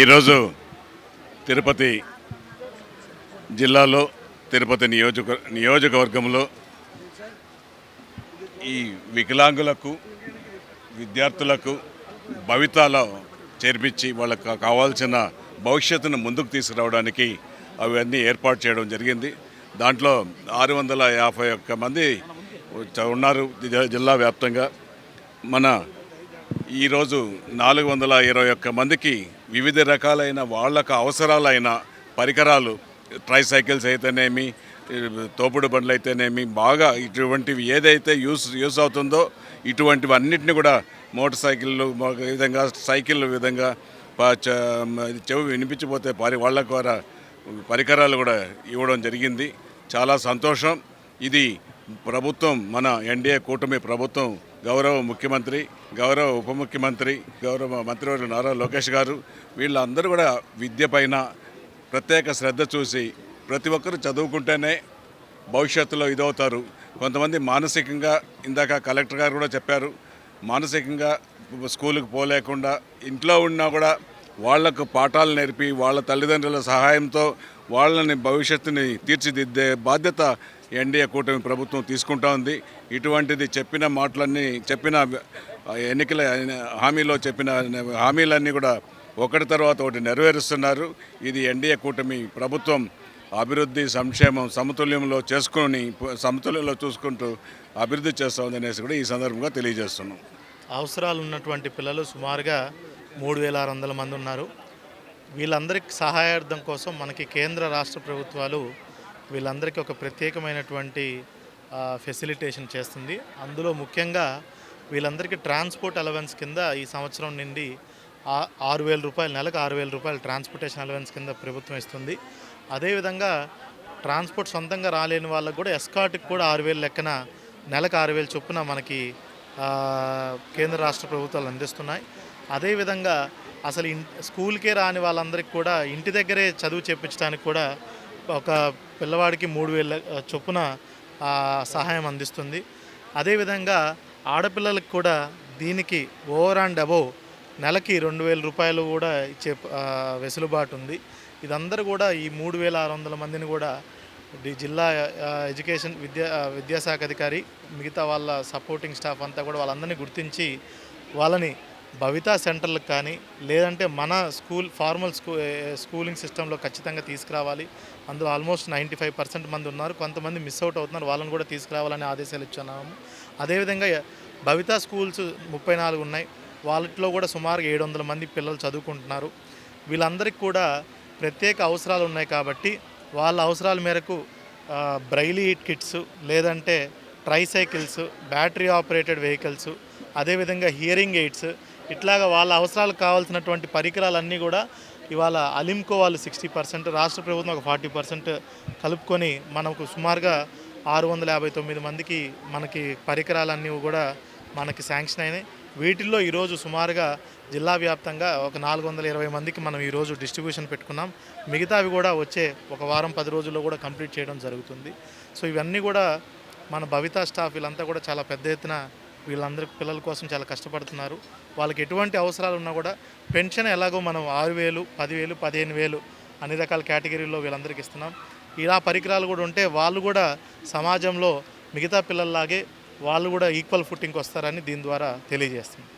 ఈరోజు తిరుపతి జిల్లాలో తిరుపతి నియోజక నియోజకవర్గంలో ఈ వికలాంగులకు విద్యార్థులకు భవితాల చేర్పించి వాళ్ళకు కావాల్సిన భవిష్యత్తును ముందుకు తీసుకురావడానికి అవన్నీ ఏర్పాటు చేయడం జరిగింది. దాంట్లో ఆరు వందల యాభై ఒక్క మంది ఉన్నారు జిల్లా వ్యాప్తంగా. మన ఈరోజు నాలుగు వందల ఇరవై ఒక్క మందికి వివిధ రకాలైన వాళ్ళకు అవసరాలైన పరికరాలు ట్రై సైకిల్స్ అయితేనేమి తోపుడు బండ్లు అయితేనేమి బాగా ఇటువంటివి ఏదైతే యూస్ యూస్ అవుతుందో ఇటువంటివి అన్నిటిని కూడా మోటార్ సైకిళ్ళు విధంగా సైకిళ్ళ విధంగా చెవి వినిపించిపోతే పరి వాళ్ళ ద్వారా పరికరాలు కూడా ఇవ్వడం జరిగింది. చాలా సంతోషం. ఇది ప్రభుత్వం మన ఎన్డీఏ కూటమి ప్రభుత్వం గౌరవ ముఖ్యమంత్రి గౌరవ ఉప ముఖ్యమంత్రి గౌరవ మంత్రివర్యులు నారా లోకేష్ గారు వీళ్ళందరూ కూడా విద్య పైన ప్రత్యేక శ్రద్ధ చూసి ప్రతి ఒక్కరు చదువుకుంటేనే భవిష్యత్తులో ఇదవుతారు. కొంతమంది మానసికంగా ఇందాక కలెక్టర్ గారు కూడా చెప్పారు మానసికంగా స్కూలుకు పోలేకుండా ఇంట్లో ఉన్నా కూడా వాళ్ళకు పాఠాలు నేర్పి వాళ్ళ తల్లిదండ్రుల సహాయంతో వాళ్ళని భవిష్యత్తుని తీర్చిదిద్దే బాధ్యత ఎన్డీఏ కూటమి ప్రభుత్వం తీసుకుంటా ఉంది. ఇటువంటిది చెప్పిన మాటలన్నీ చెప్పిన ఎన్నికల హామీలో చెప్పిన హామీలన్నీ కూడా ఒకటి తర్వాత ఒకటి నెరవేరుస్తున్నారు. ఇది ఎన్డీఏ కూటమి ప్రభుత్వం అభివృద్ధి సంక్షేమం సమతుల్యంలో చేసుకొని సమతుల్యంలో చూసుకుంటూ అభివృద్ధి చేస్తుంది అనేసి కూడా ఈ సందర్భంగా తెలియజేస్తున్నాం. అవసరాలు ఉన్నటువంటి పిల్లలు సుమారుగా మూడు వేల ఆరు వందల మంది ఉన్నారు. వీళ్ళందరికీ సహాయార్థం కోసం మనకి కేంద్ర రాష్ట్ర ప్రభుత్వాలు వీళ్ళందరికీ ఒక ప్రత్యేకమైనటువంటి ఫెసిలిటేషన్ చేస్తుంది. అందులో ముఖ్యంగా వీళ్ళందరికీ ట్రాన్స్పోర్ట్ అలవెన్స్ కింద ఈ సంవత్సరం నుండి ఆరు వేల రూపాయలు నెలకు ఆరు వేల రూపాయలు ట్రాన్స్పోర్టేషన్ అలవెన్స్ కింద ప్రభుత్వం ఇస్తుంది. అదేవిధంగా ట్రాన్స్పోర్ట్ సొంతంగా రాలేని వాళ్ళకు కూడా ఎస్కాట్కి కూడా ఆరు వేలు లెక్కన నెలకు ఆరు వేలు చొప్పున మనకి కేంద్ర రాష్ట్ర ప్రభుత్వాలు అందిస్తున్నాయి. అదేవిధంగా అసలు ఇన్ స్కూల్కే రాని వాళ్ళందరికీ కూడా ఇంటి దగ్గరే చదువు చెప్పించడానికి కూడా ఒక పిల్లవాడికి మూడు వేల చొప్పున సహాయం అందిస్తుంది. అదేవిధంగా ఆడపిల్లలకు కూడా దీనికి ఓవర్ అండ్ అబోవ్ నెలకి రెండు వేల రూపాయలు కూడా ఇచ్చే వెసులుబాటు ఉంది. ఇదందరూ కూడా ఈ మూడు వేల ఆరు వందల మందిని కూడా జిల్లా ఎడ్యుకేషన్ విద్యా విద్యాశాఖ అధికారి మిగతా వాళ్ళ సపోర్టింగ్ స్టాఫ్ అంతా కూడా వాళ్ళందరినీ గుర్తించి వాళ్ళని భవితా సెంటర్లకు కానీ లేదంటే మన స్కూల్ ఫార్మల్ స్కూ స్కూలింగ్ సిస్టంలో ఖచ్చితంగా తీసుకురావాలి. అందులో ఆల్మోస్ట్ నైంటీ ఫైవ్ పర్సెంట్ మంది ఉన్నారు. కొంతమంది మిస్ అవుట్ అవుతున్నారు. వాళ్ళని కూడా తీసుకురావాలని ఆదేశాలు ఇచ్చున్నాము. అదేవిధంగా భవితా స్కూల్స్ ముప్పై నాలుగు ఉన్నాయి. వాళ్ళట్లో కూడా సుమారు ఏడు వందల మంది పిల్లలు చదువుకుంటున్నారు. వీళ్ళందరికీ కూడా ప్రత్యేక అవసరాలు ఉన్నాయి కాబట్టి వాళ్ళ అవసరాల మేరకు బ్రైలీ కిట్స్ లేదంటే ట్రైసైకిల్స్ బ్యాటరీ ఆపరేటెడ్ వెహికల్స్ అదేవిధంగా హియరింగ్ ఎయిడ్స్ ఇట్లాగా వాళ్ళ అవసరాలకు కావాల్సినటువంటి పరికరాలన్నీ కూడా ఇవాళ అలింకో వాళ్ళు సిక్స్టీ పర్సెంట్ రాష్ట్ర ప్రభుత్వం ఒక ఫార్టీ పర్సెంట్ కలుపుకొని మనకు సుమారుగా ఆరు వందల యాభై తొమ్మిది మందికి మనకి పరికరాలన్నీ కూడా మనకి శాంక్షన్ అయినాయి. వీటిల్లో ఈరోజు సుమారుగా జిల్లా వ్యాప్తంగా ఒక నాలుగు వందల ఇరవై మందికి మనం ఈరోజు డిస్ట్రిబ్యూషన్ పెట్టుకున్నాం. మిగతావి కూడా వచ్చే ఒక వారం పది రోజుల్లో కూడా కంప్లీట్ చేయడం జరుగుతుంది. సో ఇవన్నీ కూడా మన భవితా స్టాఫ్ వీళ్ళంతా కూడా చాలా పెద్ద ఎత్తున వీళ్ళందరి పిల్లల కోసం చాలా కష్టపడుతున్నారు. వాళ్ళకి ఎటువంటి అవసరాలు ఉన్నా కూడా పెన్షన్ ఎలాగో మనం ఆరు వేలు పదివేలు పదిహేను వేలు అన్ని రకాల కేటగిరీల్లో వీళ్ళందరికీ ఇస్తున్నాం. ఇలా పరికరాలు కూడా ఉంటే వాళ్ళు కూడా సమాజంలో మిగతా పిల్లల్లాగే వాళ్ళు కూడా ఈక్వల్ ఫుట్టింగ్కి వస్తారని దీని ద్వారా తెలియజేస్తుంది